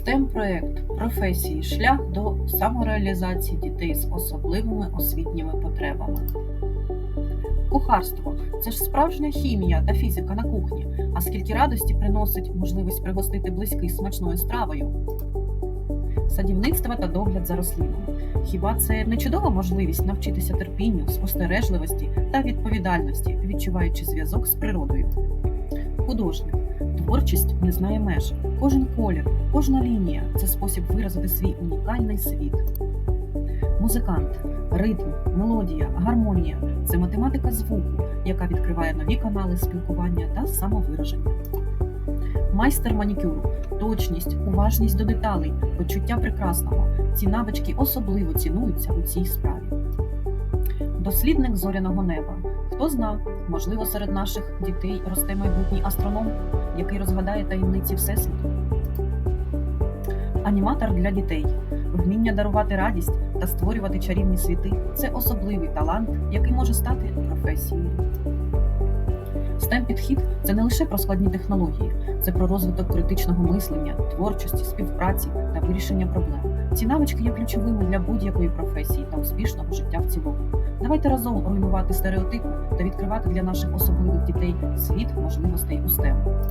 STEM проект професії шлях до самореалізації дітей з особливими освітніми потребами. Кухарство це ж справжня хімія та фізика на кухні. А скільки радості приносить можливість пригостити близьких смачною стравою. Садівництво та догляд за рослинами. Хіба це не чудова можливість навчитися терпінню, спостережливості та відповідальності, відчуваючи зв'язок з природою? Художник. Творчість не знає меж. Кожен колір, кожна лінія це спосіб виразити свій унікальний світ. Музикант, ритм, мелодія, гармонія це математика звуку, яка відкриває нові канали спілкування та самовираження. Майстер манікюру, точність, уважність до деталей, почуття прекрасного. Ці навички особливо цінуються у цій справі. Дослідник зоряного неба. Хто зна, можливо, серед наших дітей росте майбутній астроном, який розгадає таємниці Всесвіту. Аніматор для дітей. Вміння дарувати радість та створювати чарівні світи це особливий талант, який може стати професією. STEM підхід це не лише про складні технології, це про розвиток критичного мислення, творчості, співпраці та вирішення проблем. Ці навички є ключовими для будь-якої професії та успішного життя в цілому. Давайте разом руйнувати стереотипи та відкривати для наших особливих дітей світ можливостей у STEM.